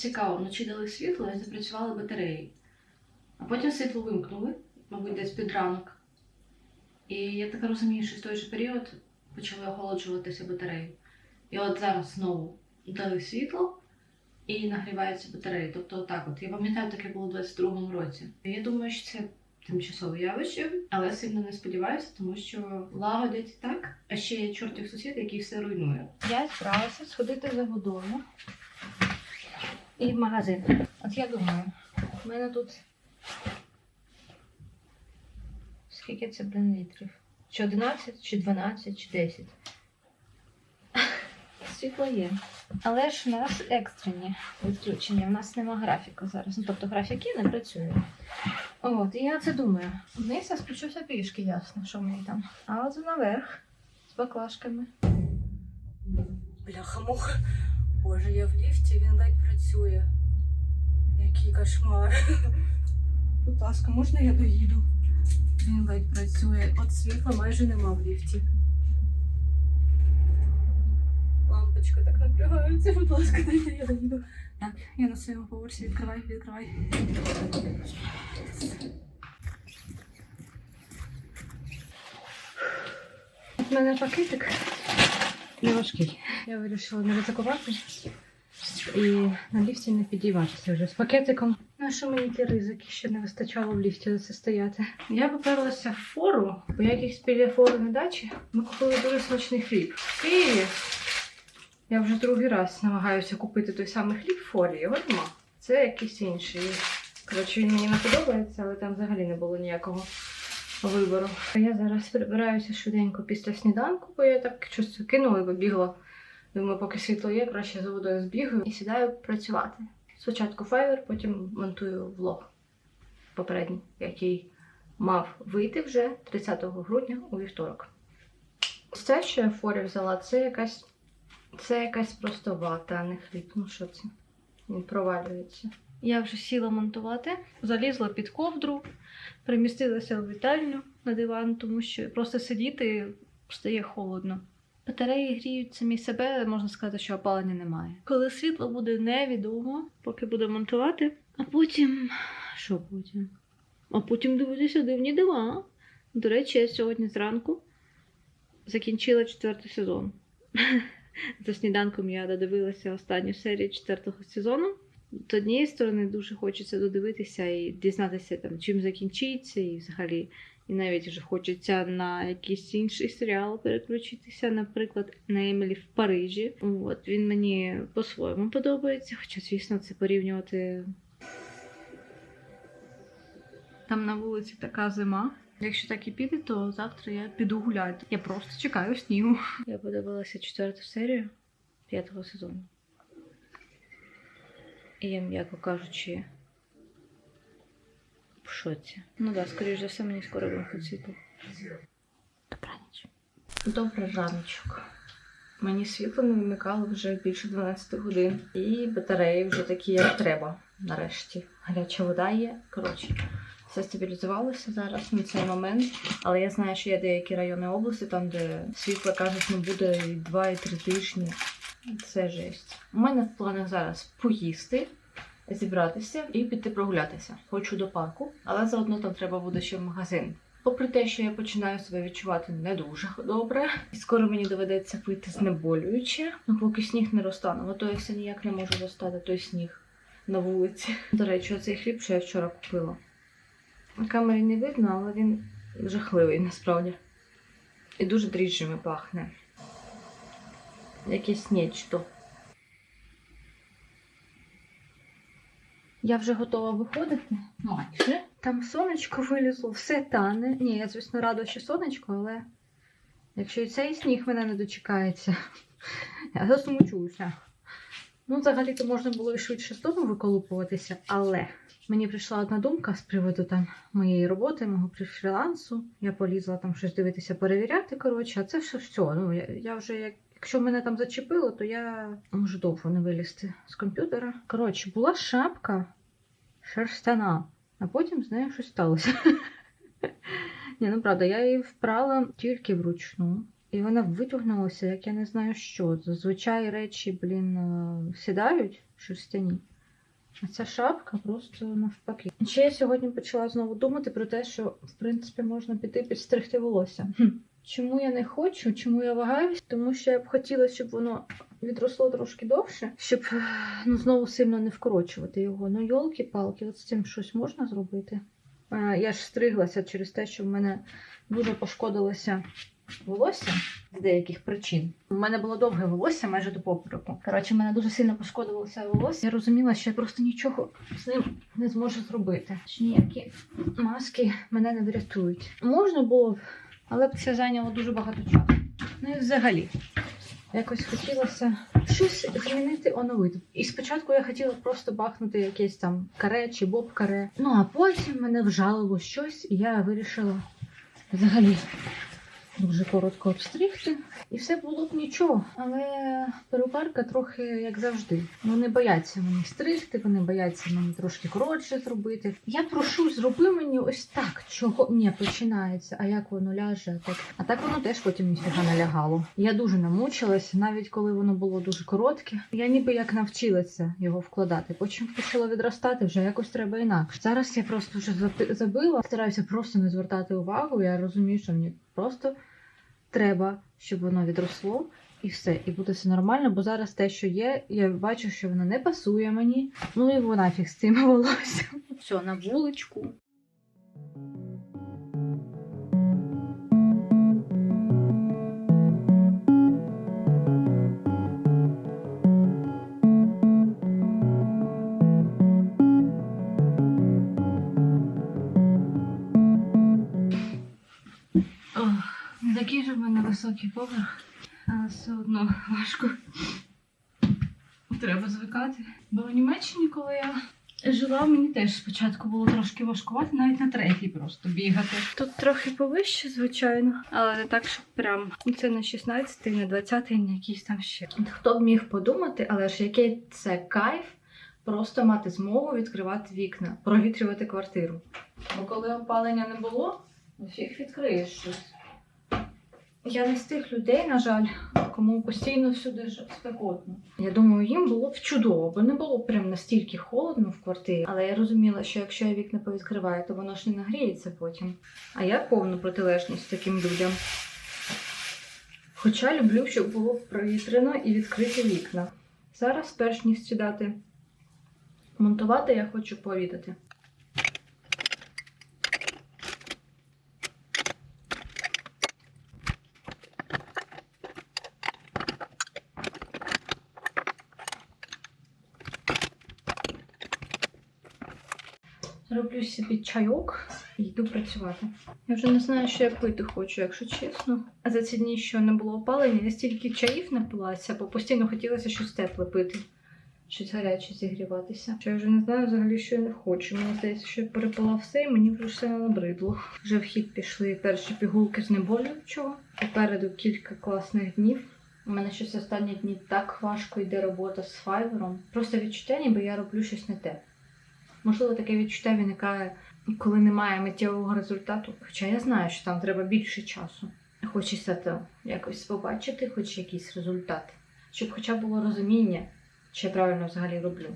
цікаво, вночі дали світло і запрацювали батареї. А потім світло вимкнули, мабуть, десь під ранок. І я так розумію, що в той же період почали охолоджуватися батареї. І от зараз знову дали світло і нагріваються батареї. Тобто, отак от. Я пам'ятаю, таке було у 22-му році. Я думаю, що це тимчасове явище, але сильно не сподіваюся, тому що лагодять так. А ще є чортів сусід, який все руйнує. Я збиралася сходити за водою і в магазин. От я думаю, в мене тут. Скільки це, блин, літрів? Чи 11, чи 12, чи 10. Світло є. Але ж у нас екстрені відключення. У нас нема графіку зараз. Ну, тобто графік є, не працює. От, і я це думаю. Вниз я спущуся пішки, ясно, що мені там. А от наверх з баклажками. Бляха-муха. Боже, я в ліфті, він ледь працює. Який кошмар. Будь ласка, можна я доїду? Він ледь працює. От світла майже нема в ліфті. Лампочка так напрягається, будь ласка, дайте я доїду. Так, я на своєму поверсі відкривай, відкривай. У мене пакетик не важкий. Я вирішила не ризикувати і на ліфті не підійматися вже з пакетиком. На що мені ті ризики ще не вистачало в ліфті за це стояти? Я поперлася в фору, бо якихось біля фори на дачі ми купили дуже смачний хліб. Києві я вже другий раз намагаюся купити той самий хліб в форі, його нема. Це якийсь інший. Коротше, він мені не подобається, але там взагалі не було ніякого вибору. Я зараз прибираюся швиденько після сніданку, бо я так щось кинула і побігла. Думаю, поки світло є, краще за водою збігаю і сідаю працювати. Спочатку файвер, потім монтую влог попередній, який мав вийти вже 30 грудня у вівторок. Це, що я форі взяла, це якась, це якась просто вата, а не хліб. Ну що це? Він провалюється. Я вже сіла монтувати, залізла під ковдру, примістилася в вітальню на диван, тому що просто сидіти стає холодно. Батареї гріють самі себе, можна сказати, що опалення немає. Коли світло буде невідомо, поки буду монтувати, а потім. Що потім? А потім дивитися дивні дива. До речі, я сьогодні зранку закінчила четвертий сезон. За сніданком я додивилася останню серію четвертого сезону. З однієї сторони дуже хочеться додивитися і дізнатися, там, чим закінчиться, і взагалі, і навіть вже хочеться на якийсь інший серіал переключитися, наприклад, на Емілі в Парижі. От він мені по-своєму подобається, хоча, звісно, це порівнювати. Там на вулиці така зима. Якщо так і піде, то завтра я піду гуляти. Я просто чекаю снігу. Я подивилася четверту серію п'ятого сезону. І я, м'яко кажучи, в шоці. Ну так, да, скоріш за все, мені скоро виходить світло. Добраніч. Добрий раночок. Мені світло не вимикало вже більше 12 годин. І батареї вже такі, як треба. Нарешті. Гаряча вода є. Коротше, все стабілізувалося зараз на цей момент. Але я знаю, що є деякі райони області, там, де світла кажуть, не буде і 2 і 3 тижні. Це жесть. У мене в планах зараз поїсти, зібратися і піти прогулятися. Хочу до парку, але заодно там треба буде ще в магазин. Попри те, що я починаю себе відчувати не дуже добре, і скоро мені доведеться пити знеболююче, ну поки сніг не розтане. Ото я все ніяк не можу достати той сніг на вулиці. До речі, оцей хліб, що я вчора купила. На камері не видно, але він жахливий насправді. І дуже дріжджами пахне. Якесь нечто. Я вже готова виходити. Майже. Там сонечко вилізло, все тане. Ні, я, звісно, рада, що сонечко, але якщо і цей сніг мене не дочекається, я засмучуся. Ну, взагалі-то можна було і швидше з дому виколупуватися, але мені прийшла одна думка з приводу там моєї роботи, мого фрілансу. Я полізла там щось дивитися, перевіряти. Коротше, а це все все. Ну, я, я вже як. Якщо мене там зачепило, то я можу довго не вилізти з комп'ютера. Коротше, була шапка шерстяна, а потім з нею щось сталося. Ні, ну правда, я її впрала тільки вручну. І вона витягнулася, як я не знаю що. Зазвичай речі, блін, е, сідають шерстяні. А ця шапка просто навпаки. Ще я сьогодні почала знову думати про те, що в принципі можна піти підстригти волосся. Чому я не хочу, чому я вагаюсь? Тому що я б хотіла, щоб воно відросло трошки довше, щоб ну, знову сильно не вкорочувати його. Ну, йолки-палки, от з цим щось можна зробити. Я ж стриглася через те, що в мене дуже пошкодилося волосся з деяких причин. У мене було довге волосся майже до попереку. Коротше, в мене дуже сильно пошкодилося волосся. Я розуміла, що я просто нічого з ним не зможу зробити. Чи ніякі маски мене не врятують. Можна було б, але це зайняло дуже багато часу. Ну і взагалі. Якось хотілося щось змінити, оновити. І спочатку я хотіла просто бахнути якесь там каре чи боб-каре. Ну а потім мене вжалило щось, і я вирішила взагалі дуже коротко обстригти. І все було б нічого. Але перукарка трохи як завжди. Вони бояться мені стригти, вони бояться мені трошки коротше зробити. Я прошу, зроби мені ось так, чого не починається, а як воно ляже. Так. А так воно теж потім ніфіга не лягало. Я дуже намучилась, навіть коли воно було дуже коротке. Я ніби як навчилася його вкладати. Потім почало відростати, вже якось треба інакше. Зараз я просто вже забила, стараюся просто не звертати увагу. Я розумію, що мені просто треба, щоб воно відросло. І все, і буде все нормально, бо зараз те, що є, я бачу, що воно не пасує мені. Ну і вона фіг з цим волоссям. Все, на вуличку. Такий же в мене високий поверх, але все одно важко. Треба звикати. Бо в Німеччині, коли я жила, мені теж спочатку було трошки важкувати, навіть на третій просто бігати. Тут трохи повище, звичайно, але не так, щоб прям це не 16, не 20, не якийсь там ще. Хто б міг подумати, але ж який це кайф просто мати змогу відкривати вікна, провітрювати квартиру. Бо коли опалення не було, ну фіг відкриєш щось. Я не з тих людей, на жаль, кому постійно всюди спекотно. Я думаю, їм було б чудово, бо не було б прям настільки холодно в квартирі. Але я розуміла, що якщо я вікна повідкриваю, то воно ж не нагріється потім. А я повну протилежність таким людям. Хоча люблю, щоб було провітряно і відкриті вікна. Зараз, перш ніж сідати монтувати, я хочу повідати. Роблю собі чайок і йду працювати. Я вже не знаю, що я пити хочу, якщо чесно. А за ці дні, що не було опалення, я стільки чаїв напилася, бо постійно хотілося щось тепле пити, щось гаряче зігріватися. Що я вже не знаю взагалі, що я не хочу. Мені здається, що я перепила все, і мені вже все набридло. Вже в хід пішли перші пігулки знеболюючого. Попереду кілька класних днів. У мене щось останні дні так важко йде робота з файвером. Просто відчуття, ніби я роблю щось не те. Можливо, таке відчуття виникає, коли немає миттєвого результату. Хоча я знаю, що там треба більше часу. Хочеться то якось побачити, хоч якийсь результат, щоб хоча б було розуміння, чи я правильно взагалі роблю.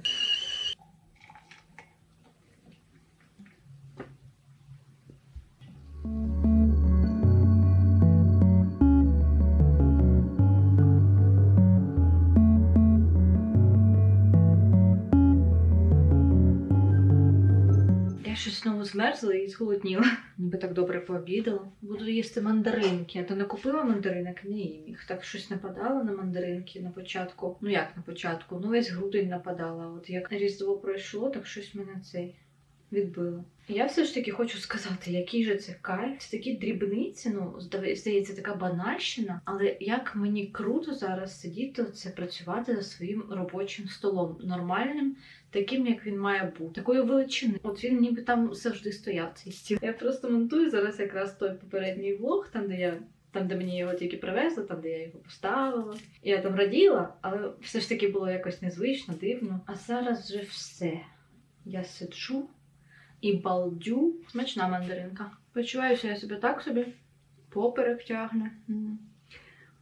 Знову змерзла і зголодніла. Ніби так добре пообідала. Буду їсти мандаринки. Я то не купила мандаринок? Ні, їх так щось нападало на мандаринки на початку. Ну як на початку? Ну весь грудень нападала. От як різдво пройшло, так щось мене цей відбило. Я все ж таки хочу сказати, який же це кайф. Це такі дрібниці, ну здається, така банальщина. Але як мені круто зараз сидіти, це працювати за своїм робочим столом нормальним, таким, як він має бути, такої величини. От він ніби там завжди стояв цей стіл. Я просто монтую зараз якраз той попередній влог, там де я. Там, де мені його тільки привезли, там, де я його поставила. Я там раділа, але все ж таки було якось незвично, дивно. А зараз вже все. Я сиджу і балдю. Смачна мандаринка. Почуваюся я себе так собі. Поперек тягне.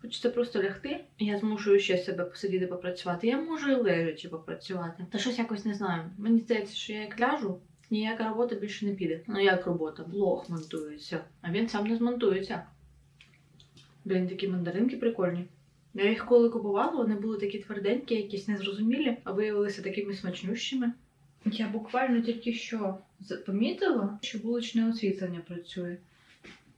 Хочеться просто лягти. Я змушую ще себе посидіти попрацювати. Я можу і лежачи попрацювати. Та щось якось не знаю. Мені здається, що я як ляжу, ніяка робота більше не піде. Ну як робота? Блог монтується. А він сам не змонтується. Блін, такі мандаринки прикольні. Я їх коли купувала, вони були такі тверденькі, якісь незрозумілі, а виявилися такими смачнющими. Я буквально тільки що помітила, що вуличне освітлення працює.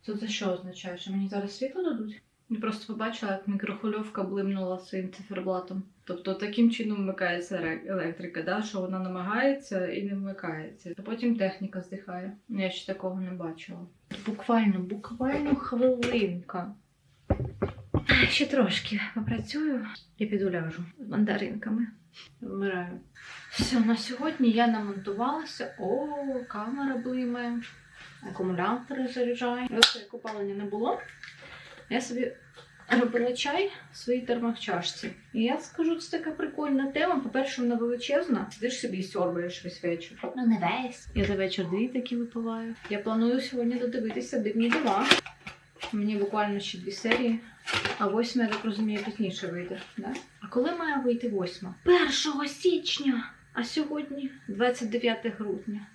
Це, це що означає? Що мені зараз світло дадуть? Я просто побачила, як мікрохвильовка блимнула своїм циферблатом. Тобто таким чином вмикається електрика, да? що вона намагається і не вмикається. А потім техніка здихає. Я ще такого не бачила. Буквально, буквально хвилинка. Ще трошки попрацюю і піду ляжу з мандаринками. Вмираю. Все, на сьогодні я намонтувалася. О, камера блимає, акумулятори заряджаю. Ось опалення не було. Я собі робила чай в своїй термохчашці. І я скажу, це така прикольна тема. По-перше, вона величезна. Сидиш собі і сьорбаєш весь вечір. Ну, не весь. Я за вечір дві такі випиваю. Я планую сьогодні додивитися дивні дива. Мені буквально ще дві серії. А восьма, я так розумію, пізніше вийде. Да? А коли має вийти восьма? 1 січня. А сьогодні 29 грудня.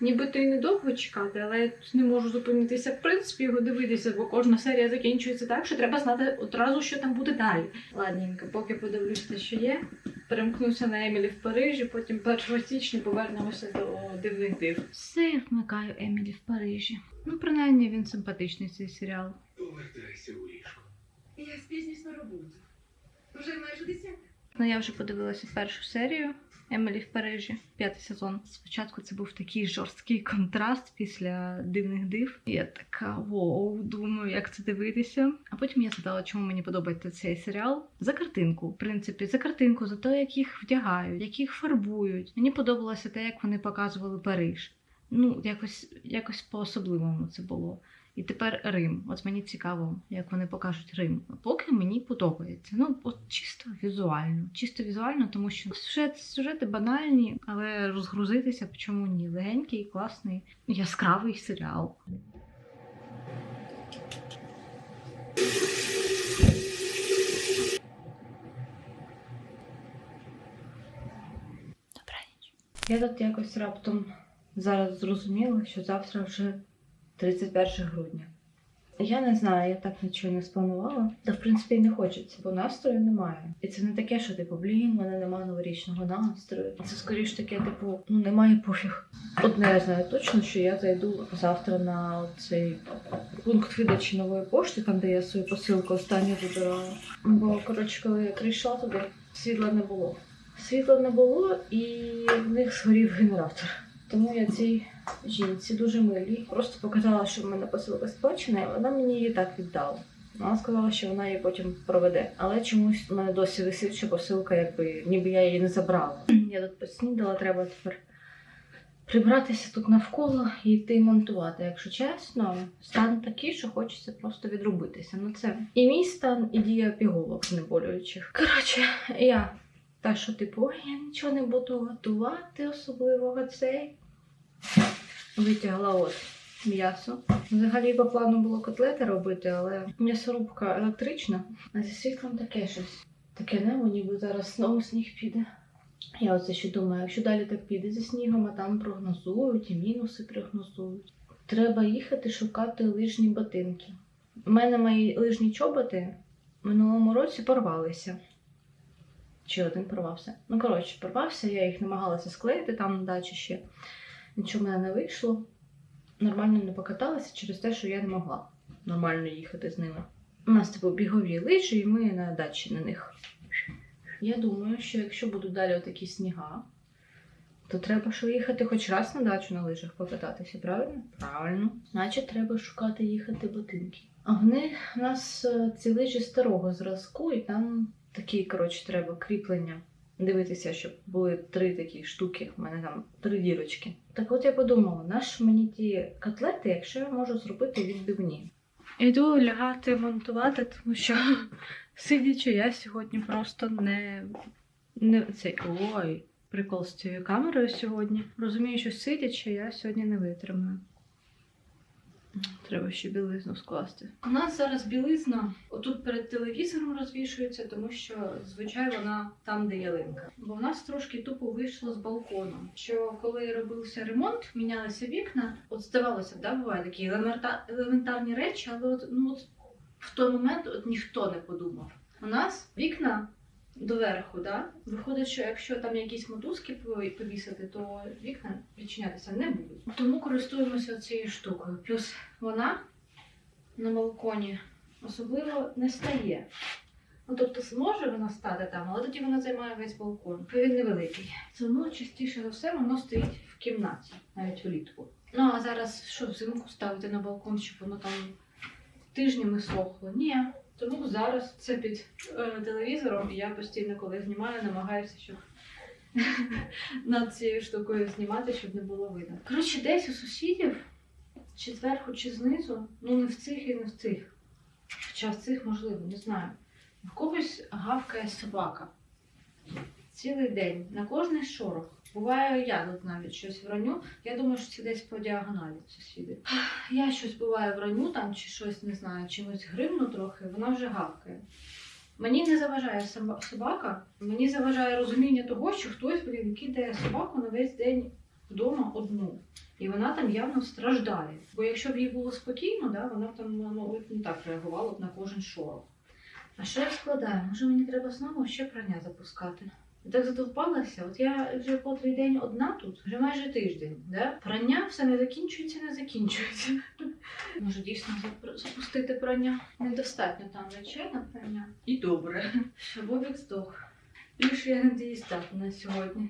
Нібито і недовго чекати, але я тут не можу зупинитися, в принципі, його дивитися, бо кожна серія закінчується так, що треба знати одразу, що там буде далі. Ладненько, поки подивлюсь те, що є. Перемкнуся на Емілі в Парижі, потім 1 січня повернемося до дивних див. Все, вмикаю Емілі в Парижі. Ну, принаймні він симпатичний цей серіал. Повертайся у ліжко. Я спізнюсь на роботу. Вже майже десята. Ну, я вже подивилася першу серію Емілі в Парижі, п'ятий сезон. Спочатку це був такий жорсткий контраст після дивних див. Я така воу, думаю, як це дивитися. А потім я згадала, чому мені подобається цей серіал. За картинку, в принципі, за картинку, за те, як їх вдягають, як їх фарбують. Мені подобалося те, як вони показували Париж. Ну, якось, якось по-особливому це було. І тепер Рим. От мені цікаво, як вони покажуть Рим. Поки мені подобається. Ну, от чисто візуально. Чисто візуально, тому що сюжет, сюжети банальні, але розгрузитися чому ні? Легенький, класний, яскравий серіал. Добраніч. Я тут якось раптом зараз зрозуміла, що завтра вже 31 грудня. Я не знаю, я так нічого не спланувала. Та в принципі не хочеться, бо настрою немає. І це не таке, що типу, блін, в мене немає новорічного настрою. Це скоріш таке, типу, ну немає пофіг. Одне я знаю точно, що я зайду завтра на цей пункт видачі нової пошти, там де я свою посилку останню забирала. Бо коротше, коли я прийшла туди, світла не було. Світла не було, і в них згорів генератор. Тому я цій жінці дуже милій. Просто показала, що в мене посилка сплачена, і вона мені її так віддала. Вона сказала, що вона її потім проведе. Але чомусь в мене досі висить, що посилка, якби ніби я її не забрала. Я тут поснідала, треба тепер прибратися тут навколо і йти монтувати. Якщо чесно, стан такий, що хочеться просто відрубитися. Ну це і мій стан, і дія пігулок знеболюючих. Коротше, я та що, типу, я нічого не буду готувати, особливого цей. Витягла от м'ясо. Взагалі по плану було котлети робити, але м'ясорубка електрична, а зі світлом таке щось. Таке небо, ніби зараз знову сніг піде. Я оце ще думаю, якщо далі так піде зі снігом, а там прогнозують і мінуси прогнозують. Треба їхати шукати лижні ботинки. У мене мої лижні чоботи в минулому році порвалися. Чи один порвався. Ну, коротше, порвався, я їх намагалася склеїти там на дачі ще. Нічого в мене не вийшло. Нормально не покаталася через те, що я не могла нормально їхати з ними. У нас типу бігові лижі, і ми на дачі на них. Я думаю, що якщо будуть далі отакі сніга, то треба що їхати хоч раз на дачу на лижах покататися, правильно? Правильно. Значить, треба шукати їхати ботинки. А вони у нас е, ці лижі старого зразку, і там такі, коротше, треба кріплення. Дивитися, щоб були три такі штуки. У мене там три дірочки. Так от я подумала, наш мені ті котлети, якщо я можу зробити відбивні. Іду лягати монтувати, тому що сидячи, я сьогодні просто не. не цей. Ой, прикол з цією камерою сьогодні. Розумію, що сидячи, я сьогодні не витримаю. Треба ще білизну скласти. У нас зараз білизна отут перед телевізором розвішується, тому що звичайно вона там, де ялинка. Бо в нас трошки тупо вийшло з балкону. Що коли робився ремонт, мінялися вікна. От здавалося да, буває такі елемента- елементарні речі, але от, ну, от в той момент от ніхто не подумав. У нас вікна доверху, да? виходить, що якщо там якісь мотузки повісити, то вікна відчинятися не будуть. Тому користуємося цією штукою. Плюс вона на балконі особливо не стає. Ну, тобто зможе вона стати там, але тоді вона займає весь балкон. Він невеликий. Тому частіше за все воно стоїть в кімнаті, навіть влітку. Ну а зараз що взимку ставити на балкон, щоб воно там тижнями сохло? Ні. Тому зараз це під е, телевізором, і я постійно, коли знімаю, намагаюся, щоб над цією штукою знімати, щоб не було видно. Коротше, десь у сусідів, чи зверху, чи знизу, ну не в цих і не в цих. Хоча в цих можливо, не знаю. В когось гавкає собака. Цілий день, на кожний шорох. Буває, я тут навіть щось враню. Я думаю, що це десь по діагоналі сусіди. Я щось буває враню там чи щось не знаю, чимось гримну трохи, вона вже гавкає. Мені не заважає собака, мені заважає розуміння того, що хтось блін, кидає собаку на весь день вдома одну. І вона там явно страждає. Бо якщо б їй було спокійно, да, вона б там ну, не так реагувала б на кожен шорох. А що я складаю? Може мені треба знову ще прання запускати? Я так задовбалася, от я вже котрий день одна тут, вже майже тиждень. Да? Прання все не закінчується, не закінчується. Може дійсно запустити прання? Недостатньо там речей на прання. І добре. Бобік здох. Більше я не дієстатна на сьогодні.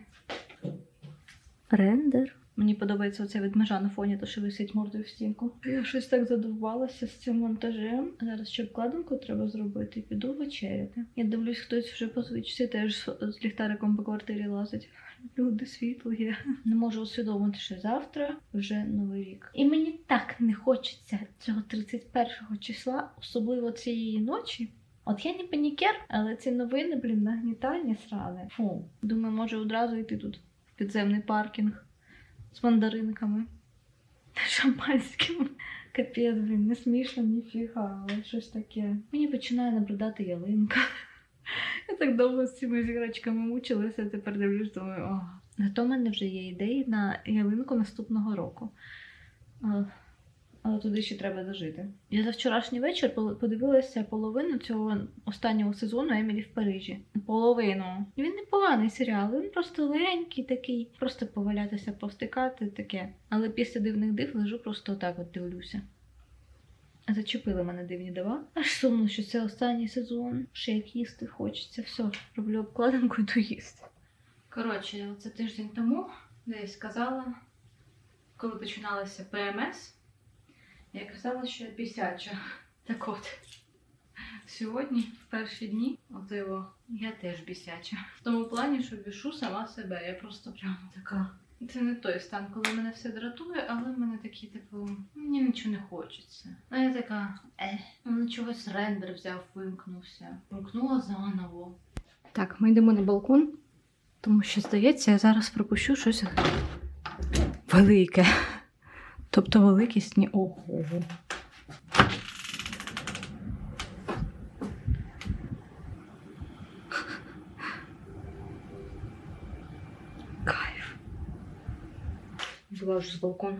Рендер. Мені подобається оця ведмежа на фоні, то що висить мордою в стінку. Я щось так задовбалася з цим монтажем. Зараз ще обкладинку треба зробити піду вечеряти. Я дивлюсь, хтось вже по звичці теж з, ліхтариком по квартирі лазить. Люди, світло є. Не можу усвідомити, що завтра вже новий рік. І мені так не хочеться цього 31 числа, особливо цієї ночі. От я не панікер, але ці новини, блін, нагнітання срали. Фу. Думаю, може одразу йти тут в підземний паркінг з мандаринками, шампанським. Капець, блін, не смішно, ніфіга, але щось таке. Мені починає набридати ялинка. Я так довго з цими зірочками мучилася, тепер дивлюсь, думаю, о. Зато в мене вже є ідеї на ялинку наступного року. Але туди ще треба дожити. Я за вчорашній вечір подивилася половину цього останнього сезону Емілі в Парижі. Половину. Він непоганий серіал, він просто легенький такий, просто повалятися, повстикати таке. Але після дивних див лежу просто отак от дивлюся. Зачепили мене дивні дива. Аж сумно, що це останній сезон. Ще як їсти хочеться. Все, роблю обкладинку і йду їсти. Коротше, це тиждень тому десь казала, коли починалася ПМС, я казала, що я бісяча. Так от, сьогодні, в перші дні, от його, я теж бісяча. В тому плані, що бішу сама себе. Я просто прямо така. Це не той стан, коли мене все дратує, але в мене такі, типу, мені нічого не хочеться. А я така, е, мене чогось рендер взяв, вимкнувся. Вимкнула заново. Так, ми йдемо на балкон, тому що, здається, я зараз пропущу щось велике. Тобто великі сні. Ого. Кайф. Була вже з балкону.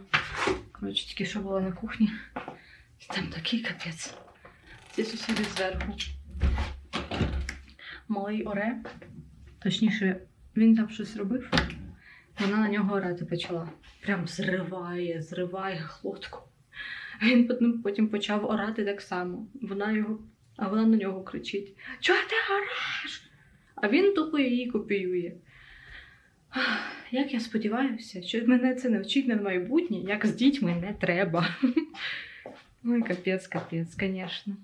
Коротше, тільки що була на кухні. Там такий капець. Ці сусіди зверху малий оре. Точніше, він там щось робив. Вона на нього орати почала. Прям зриває, зриває глотку. Він потім- потім почав орати так само. Вона його, а вона на нього кричить: Чого ти ореш? А він тупо її копіює. Як я сподіваюся, що мене це навчить на майбутнє, як з дітьми не треба. Ой, капець, капець, звісно.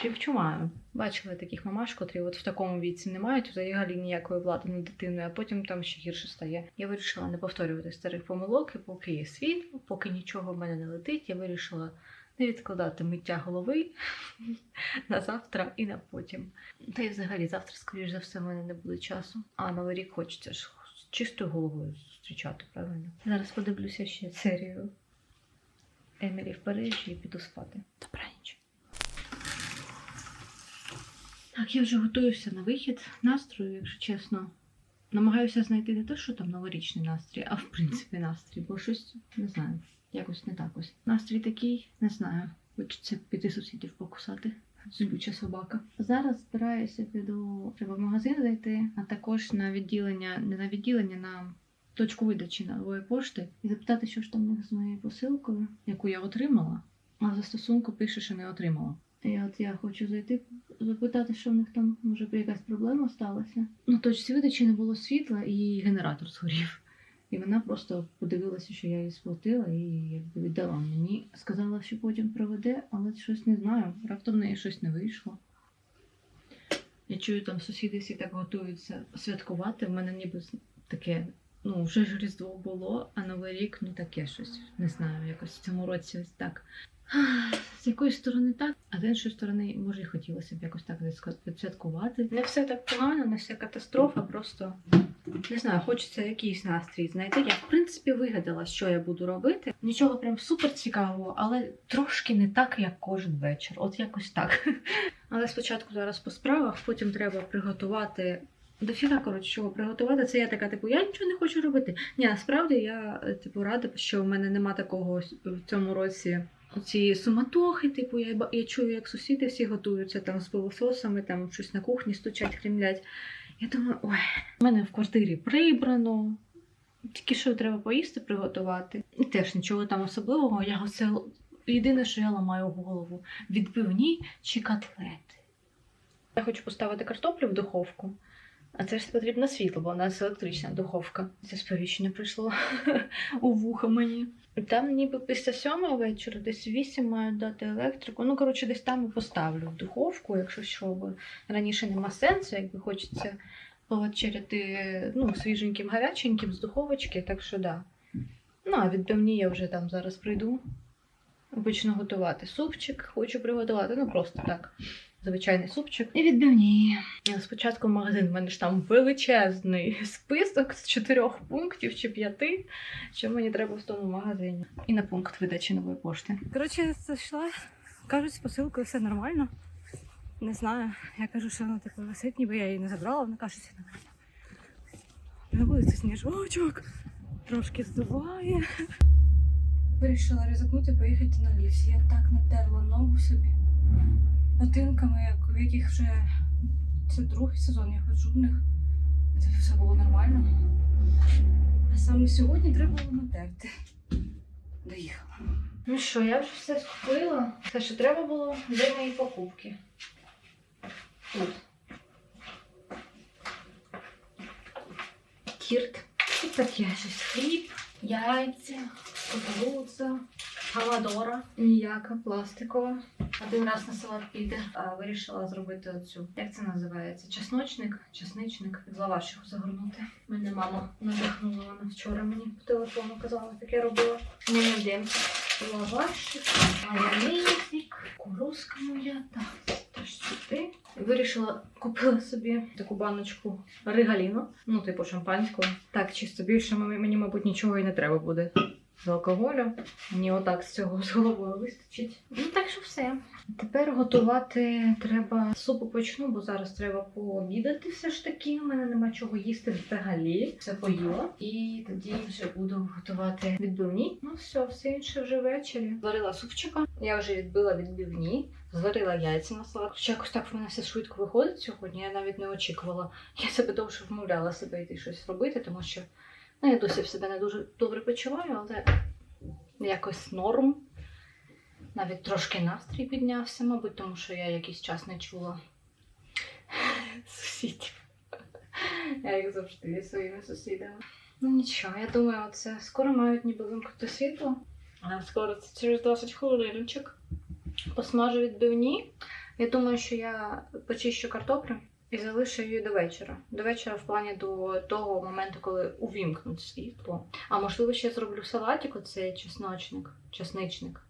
Співчуваю. Бачила таких мамаш, котрі от в такому віці не мають взагалі ніякої влади над дитиною, а потім там ще гірше стає. Я вирішила не повторювати старих помилок, і поки є світло, поки нічого в мене не летить, я вирішила не відкладати миття голови на завтра і на потім. Та й взагалі завтра, скоріш за все, в мене не буде часу. А новий рік хочеться ж з чистою головою зустрічати, правильно? Зараз подивлюся ще серію Емілі в Парижі і піду спати. Добраніч. Так, я вже готуюся на вихід настрою, якщо чесно. Намагаюся знайти не те, що там новорічний настрій, а в принципі настрій, бо щось не знаю, якось не так ось. Настрій такий, не знаю. Хочеться піти сусідів покусати. Злюча собака. Зараз збираюся піду. Треба в магазин зайти, а також на відділення, не на відділення, на точку видачі нової пошти і запитати, що ж там з моєю посилкою, яку я отримала, а в застосунку пише, що не отримала. І от я хочу зайти, запитати, що в них там може якась проблема сталася. На точці видачі не було світла і генератор згорів. І вона просто подивилася, що я її сплатила і якби віддала мені. Сказала, що потім проведе, але щось не знаю. Раптом в неї щось не вийшло. Я чую, там сусіди всі так готуються святкувати. В мене ніби таке, ну, вже ж Різдво було, а Новий рік, ну таке щось. Не знаю, якось в цьому році ось так. З якоїсь сторони так, а з іншої сторони, може, і хотілося б якось так відсвяткувати. Не все так погано, не все катастрофа, просто не знаю, хочеться якийсь настрій знайти. Я в принципі вигадала, що я буду робити. Нічого прям супер цікавого, але трошки не так, як кожен вечір. От якось так. Але спочатку зараз по справах, потім треба приготувати. Дофіга, коротше, чого приготувати. Це я така, типу, я нічого не хочу робити. Ні, насправді я е, типу рада, що в мене нема такого в цьому році. Цієї суматохи, типу, я, я чую, як сусіди всі готуються там з пилососами, там щось на кухні стучать, хрімлять. Я думаю, ой, у мене в квартирі прибрано. Тільки що треба поїсти приготувати. І теж нічого там особливого. Я оце єдине, що я ламаю голову: відбивні чи котлети. Я хочу поставити картоплю в духовку. А це ж потрібно світло, бо у нас електрична духовка. Це сповіщення прийшло у вухо мені. Там ніби після сьомої вечора, десь вісім мають дати електрику. Ну, коротше, десь там і поставлю в духовку, якщо що, бо раніше нема сенсу, якби хочеться повечеряти ну, свіженьким, гаряченьким з духовочки, так що да. Ну, а відбивні я вже там зараз прийду. Обично готувати супчик, хочу приготувати, ну просто так. Звичайний супчик. І відбивні. Спочатку в магазин, в мене ж там величезний список з чотирьох пунктів чи п'яти, що мені треба в тому магазині. І на пункт видачі нової пошти. Коротше, зайшла, кажуть, з посилкою все нормально. Не знаю. Я кажу, що вона типу висить, ніби я її не забрала, вона каже, все нормально. На вулиці сніжочок, трошки здуває. Вирішила ризикнути, поїхати на ліфті. Я так натерла ногу собі. Ботинками, в яких вже це другий сезон, я ходжу в них. Це все було нормально. А саме сьогодні треба було натерти. Доїхала. Ну що, я вже все скупила. Все, що треба було, де мої покупки. Тут. Кірт. І таке щось. Хліб, яйця, кукурудза, галадора. Ніяка, пластикова. Один раз на салат піде, а вирішила зробити оцю. Як це називається? Чесночник, чесничник. В лавашику загорнути. Мене мама надихнула вона вчора мені по телефону казала, таке робила. Не йдемо лавашик, майонезик, кукурузка моя, так, теж сюди. Вирішила, купила собі таку баночку регаліну, ну, типу шампанського. Так, чисто більше мені, мабуть, нічого і не треба буде з алкоголю. Мені отак з цього з головою вистачить. Ну так що все. Тепер готувати треба супу почну, бо зараз треба пообідати все ж таки. У мене нема чого їсти взагалі. Все поїла. І тоді вже буду готувати відбивні. Ну все, все інше вже ввечері. Зварила супчика. Я вже відбила відбивні. Зварила яйця на салат. Хоча якось так в мене все швидко виходить сьогодні. Я навіть не очікувала. Я себе довше вмовляла себе йти щось робити, тому що ну, я досі в себе не дуже добре почуваю, але якось норм. Навіть трошки настрій піднявся, мабуть, тому що я якийсь час не чула сусідів. Я їх завжди зі своїми сусідами. Ну нічого, я думаю, це скоро мають ніби вимкнути світло. А скоро це через 20 хвилиночок. Посмажу відбивні. Я думаю, що я почищу картоплю і залишу її до вечора. До вечора в плані до того моменту, коли увімкнуть світло. А можливо, ще зроблю салатик, оцей чесночник, чесничник.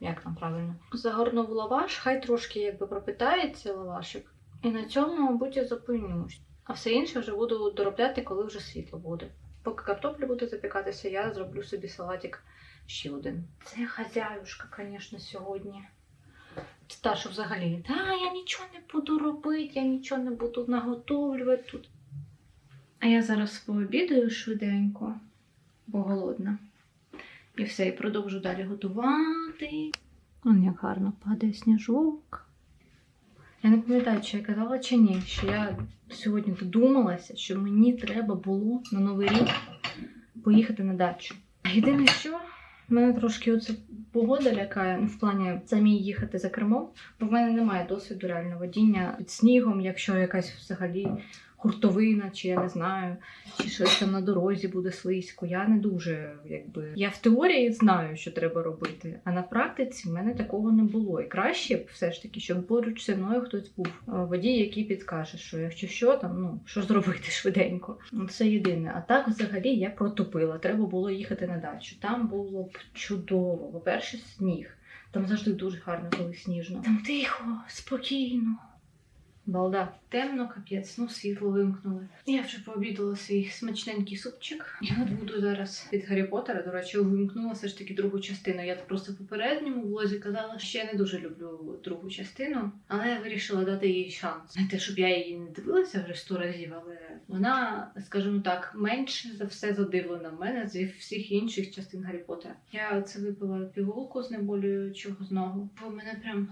Як там правильно? Загорну в лаваш, хай трошки якби пропитається лавашик. І на цьому, мабуть, я зупинюсь. А все інше вже буду доробляти, коли вже світло буде. Поки картопля буде запікатися, я зроблю собі салатик ще один. Це хазяюшка, звісно, сьогодні. Та, що взагалі, та я нічого не буду робити, я нічого не буду наготовлювати тут. А я зараз пообідаю швиденько, бо голодна. І все, і продовжу далі готувати. Он як гарно падає сніжок. Я не пам'ятаю, чи я казала чи ні, що я сьогодні додумалася, що мені треба було на Новий рік поїхати на дачу. Єдине, що в мене трошки оце погода лякає, ну, в плані самі їхати за кермом, бо в мене немає досвіду реально водіння під снігом, якщо якась взагалі хуртовина, чи я не знаю, чи щось там на дорозі буде слизько. Я не дуже, якби. Я в теорії знаю, що треба робити, а на практиці в мене такого не було. І краще б все ж таки, щоб поруч зі мною хтось був е, водій, який підкаже, що якщо що там, ну що зробити швиденько. Ну, Це єдине. А так, взагалі, я протопила. Треба було їхати на дачу. Там було б чудово. По-перше, сніг. Там завжди дуже гарно, коли сніжно. Там тихо, спокійно. Балда. Темно, капець, ну світло вимкнули. Я вже пообідала свій смачненький супчик. Я от буду зараз від Гаррі Поттера. До речі, вимкнула все ж таки другу частину. Я просто в попередньому влозі казала, що я не дуже люблю другу частину, але я вирішила дати їй шанс. Не те, щоб я її не дивилася вже сто разів, але вона, скажімо так, менше за все задивлена в мене зі всіх інших частин Гаррі Поттера. Я це випила пігулку знеболюючого знову, бо мене прям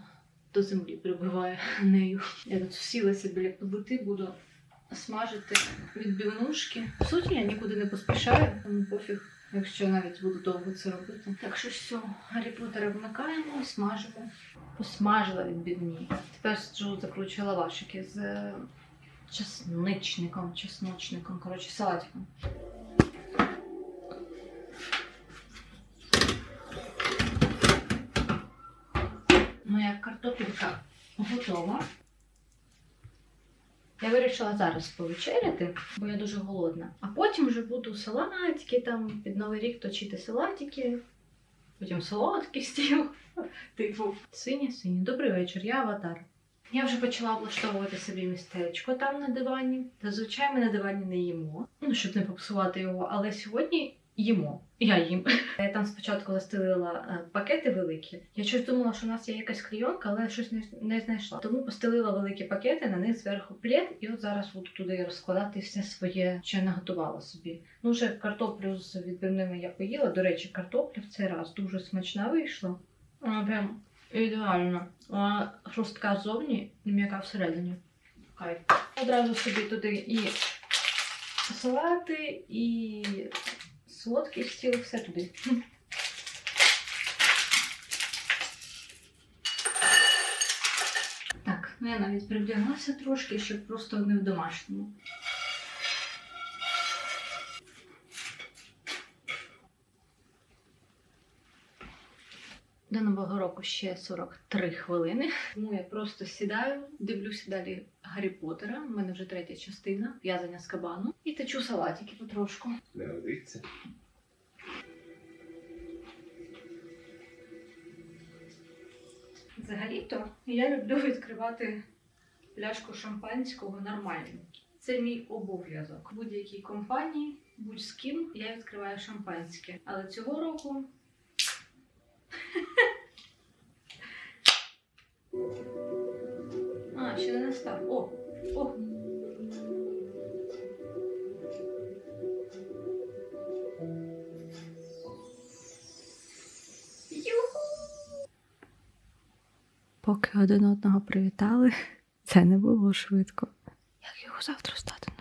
до землі прибиває нею. Я тут сілася біля плити, буду смажити відбивнушки. В суті, я нікуди не поспішаю, тому пофіг, якщо навіть буду довго це робити. Так що все, Гаррі Поттера вмикаємо і смажимо. Посмажила відбивні. Тепер сиджу, закручую лавашики з е, чесничником, чесночником, коротше, салатиком. Моя картопелька готова. Я вирішила зараз повечеряти, бо я дуже голодна. А потім вже буду салатики там під Новий рік точити салатики. Потім солодкий стіл. Типу, сині, сині. Добрий вечір, я аватар. Я вже почала облаштовувати собі містечко там на дивані. Зазвичай ми на дивані не їмо, ну щоб не попсувати його, але сьогодні їмо. Я їм. Я там спочатку застелила е, пакети великі. Я щось думала, що у нас є якась клейонка, але щось не, не знайшла. Тому постелила великі пакети, на них зверху плед, і от зараз буду туди розкладати все своє, що я наготувала собі. Ну, вже картоплю з відбивними я поїла. До речі, картопля в цей раз дуже смачна вийшла. Вона прям ідеально. Вона хрустка ззовні і м'яка всередині. Кайф. Одразу собі туди і салати, і солодкий стіл, все туди. Так, ну я навіть привдяглася трошки, щоб просто не в домашньому. До нового року ще 43 хвилини. Тому я просто сідаю, дивлюся далі Гаррі Поттера. У мене вже третя частина, в'язання з кабану. І течу салатики потрошку. Не годиться. Взагалі-то я люблю відкривати пляшку шампанського нормально. Це мій обов'язок. В будь-якій компанії, будь з ким я відкриваю шампанське. Але цього року. Поки один одного привітали, це не було швидко. Як його завтра стати